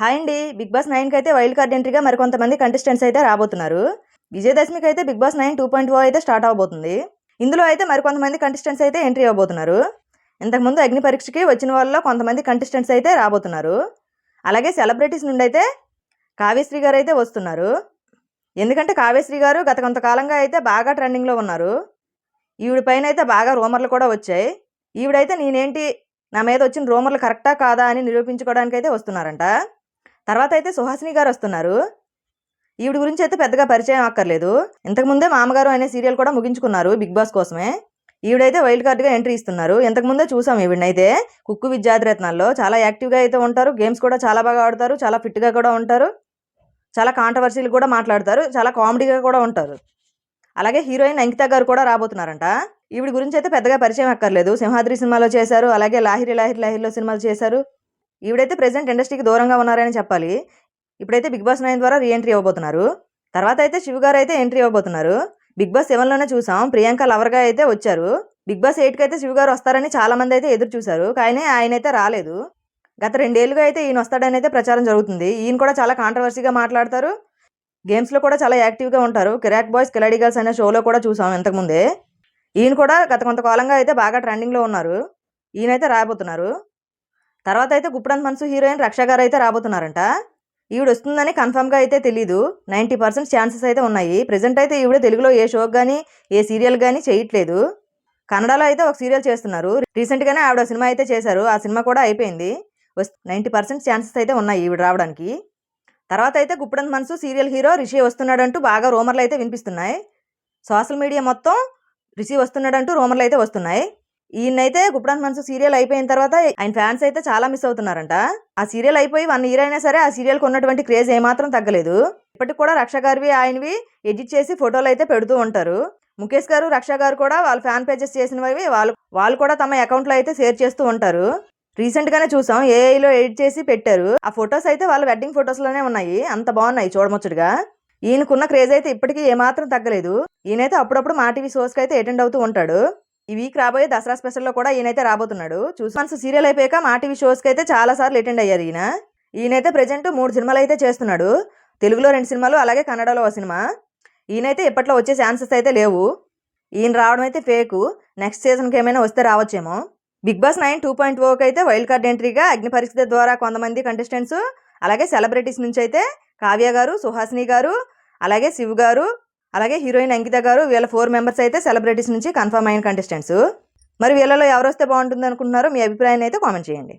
Hi అండి. Big boss నైన్కి అయితే వైల్డ్ కార్డ్ ఎంట్రీగా మరికొంతమంది కంటెస్టెంట్స్ అయితే రాబోతున్నారు. విజయదశమికి అయితే Bigg Boss nine two point O అయితే స్టార్ట్ అవబోతుంది. ఇందులో అయితే మరికొంతమంది కంటెస్టెంట్స్ అయితే ఎంట్రీ అవ్వబోతున్నారు ఇంతకుముందు అగ్ని పరీక్షకి వచ్చిన వాళ్ళలో కొంతమంది కంటెస్టెంట్స్ అయితే రాబోతున్నారు. అలాగే సెలబ్రిటీస్ నుండి అయితే కావ్యశ్రీ గారు అయితే వస్తున్నారు. ఎందుకంటే కావ్యశ్రీ గారు గత కొంతకాలంగా అయితే బాగా ట్రెండింగ్లో ఉన్నారు. ఈవిడ పైన అయితే బాగా రూమర్లు కూడా వచ్చాయి. ఈవిడైతే నేనేంటి నా మీద వచ్చిన రూమర్లు కరెక్టా కాదా అని నిరూపించుకోవడానికి అయితే వస్తున్నారంట. తర్వాత అయితే సుహాసిని గారు వస్తున్నారు. ఈవిడ గురించి అయితే పెద్దగా పరిచయం అక్కర్లేదు. ఇంతకుముందే మామగారు అనే సీరియల్ కూడా ముగించుకున్నారు బిగ్ బాస్ కోసమే. ఈవిడైతే వైల్డ్ కార్డ్గా ఎంట్రీ ఇస్తున్నారు. ఇంతకుముందే చూసాం ఈవిడనైతే. కుక్కు విద్యాధిరత్నాల్లో చాలా యాక్టివ్గా అయితే ఉంటారు. గేమ్స్ కూడా చాలా బాగా ఆడతారు. చాలా ఫిట్గా కూడా ఉంటారు. చాలా కాంట్రవర్సీలు కూడా మాట్లాడతారు. చాలా కామెడీగా కూడా ఉంటారు. అలాగే హీరోయిన్ అంకిత గారు కూడా రాబోతున్నారంట. ఈవిడ గురించి అయితే పెద్దగా పరిచయం అక్కర్లేదు. సింహాద్రి సినిమాలో చేశారు. అలాగే లాహిరి లాహిరి లాహిరిలో సినిమాలు చేశారు. ఈవిడైతే ప్రెసెంట్ ఇండస్ట్రీకి దూరంగా ఉన్నారని చెప్పాలి. ఇప్పుడైతే బిగ్ బాస్ నైన్ ద్వారా రీఎంట్రీ ఇవ్వబోతున్నారు తర్వాత అయితే శివ గారు అయితే ఎంట్రీ ఇవ్వబోతున్నారు బిగ్ బాస్ సెవెన్లోనే చూసాం. ప్రియాంక లవర్గా అయితే వచ్చారు. బిగ్ బాస్ ఎయిట్కి అయితే శివ గారు వస్తారని చాలామంది అయితే ఎదురు చూశారు. కానీ ఆయన అయితే రాలేదు. గత రెండేళ్ళుగా అయితే ఈయన వస్తాడని అయితే ప్రచారం జరుగుతుంది. ఈయన కూడా చాలా కాంట్రవర్సీగా మాట్లాడతారు. గేమ్స్లో కూడా చాలా యాక్టివ్గా ఉంటారు. కిరాక్ బాయ్స్ కిలాడీ గర్ల్స్ అనే షోలో కూడా చూసాం ఇంతకుముందే. ఈయన కూడా గత కొంతకాలంగా అయితే బాగా ట్రెండింగ్లో ఉన్నారు. ఈయనైతే రాబోతున్నారు. తర్వాత అయితే గుప్పడంత మనసు హీరోయిన్ రక్ష గారు అయితే రాబోతున్నారంట. ఈవిడ వస్తుందని కన్ఫామ్గా అయితే తెలీదు. నైంటీ పర్సెంట్ ఛాన్సెస్ అయితే ఉన్నాయి. ప్రజెంట్ అయితే ఈవిడ తెలుగులో ఏ షో కానీ ఏ సీరియల్ కానీ చేయట్లేదు. కన్నడలో అయితే ఒక సీరియల్ చేస్తున్నారు. రీసెంట్గానే ఆవిడ సినిమా అయితే చేశారు. ఆ సినిమా కూడా అయిపోయింది. నైంటీ పర్సెంట్ ఛాన్సెస్ అయితే ఉన్నాయి ఈవిడ రావడానికి. తర్వాత అయితే గుప్పడంత మనసు సీరియల్ హీరో రిషి వస్తున్నాడంటూ బాగా రూమర్లు అయితే వినిపిస్తున్నాయి. సోషల్ మీడియా మొత్తం రిషి వస్తున్నాడంటూ రూమర్లు అయితే వస్తున్నాయి. ఈయనైతే గుప్పడానికి మనసు సీరియల్ అయిపోయిన తర్వాత ఆయన ఫ్యాన్స్ అయితే చాలా మిస్ అవుతున్నారంట. ఆ సీరియల్ అయిపోయి వన్ ఇయర్ అయినా సరే ఆ సీరియల్కి ఉన్నటువంటి క్రేజ్ ఏమాత్రం తగ్గలేదు. ఇప్పటికి కూడా రక్ష గారివి ఆయనవి ఎడిట్ చేసి ఫోటోలు అయితే పెడుతూ ఉంటారు. ముఖేష్ గారు రక్ష గారు కూడా వాళ్ళ ఫ్యాన్ పేజెస్ చేసినవి వాళ్ళు వాళ్ళు కూడా తమ అకౌంట్లో అయితే షేర్ చేస్తూ ఉంటారు. రీసెంట్ గానే చూసాం ఏఐలో ఎడిట్ చేసి పెట్టారు. ఆ ఫొటోస్ అయితే వాళ్ళ వెడ్డింగ్ ఫొటోస్లోనే ఉన్నాయి. అంత బాగున్నాయి చూడముచ్చటగా. ఈయనకున్న క్రేజ్ అయితే ఇప్పటికీ ఏమాత్రం తగ్గలేదు. ఈయనైతే అప్పుడప్పుడు మా టీవీ షోస్కి అయితే అటెండ్ అవుతూ ఉంటాడు. ఈ వీక్ రాబోయే దసరా స్పెషల్లో కూడా ఈయనైతే రాబోతున్నాడు. చూసి మనసు సీరియల్ అయిపోయాక మా టీవీ షోస్కి అయితే చాలా సార్లు అటెండ్ అయ్యారు ఈయన. ఈయనైతే ప్రజెంట్ మూడు సినిమాలు అయితే చేస్తున్నాడు. తెలుగులో రెండు సినిమాలు అలాగే కన్నడలో ఒక సినిమా. ఈయనైతే ఇప్పట్లో వచ్చే ఛాన్సెస్ అయితే లేవు. ఈయన రావడం అయితే ఫేకు నెక్స్ట్ సీజన్కి ఏమైనా వస్తే రావచ్చేమో. Bigg Boss nine two point ఓకి అయితే వైల్డ్ కార్డ్ ఎంట్రీగా అగ్ని పరిస్థితి ద్వారా కొంతమంది కంటెస్టెంట్స్ అలాగే సెలబ్రిటీస్ నుంచి అయితే కావ్య గారు సుహాసిని గారు అలాగే శివ్ గారు అలాగే హీరోయిన్ అంకిత గారు వీళ్ళ ఫోర్ మెంబర్స్ అయితే సెలబ్రిటీస్ నుంచి కన్ఫర్మ్ అయిన కంటెస్టెంట్స్ మరి వీళ్ళలో ఎవరు వస్తే బాగుంటుంది అనుకుంటున్నారో మీ అభిప్రాయాన్ని అయితే కామెంట్ చేయండి.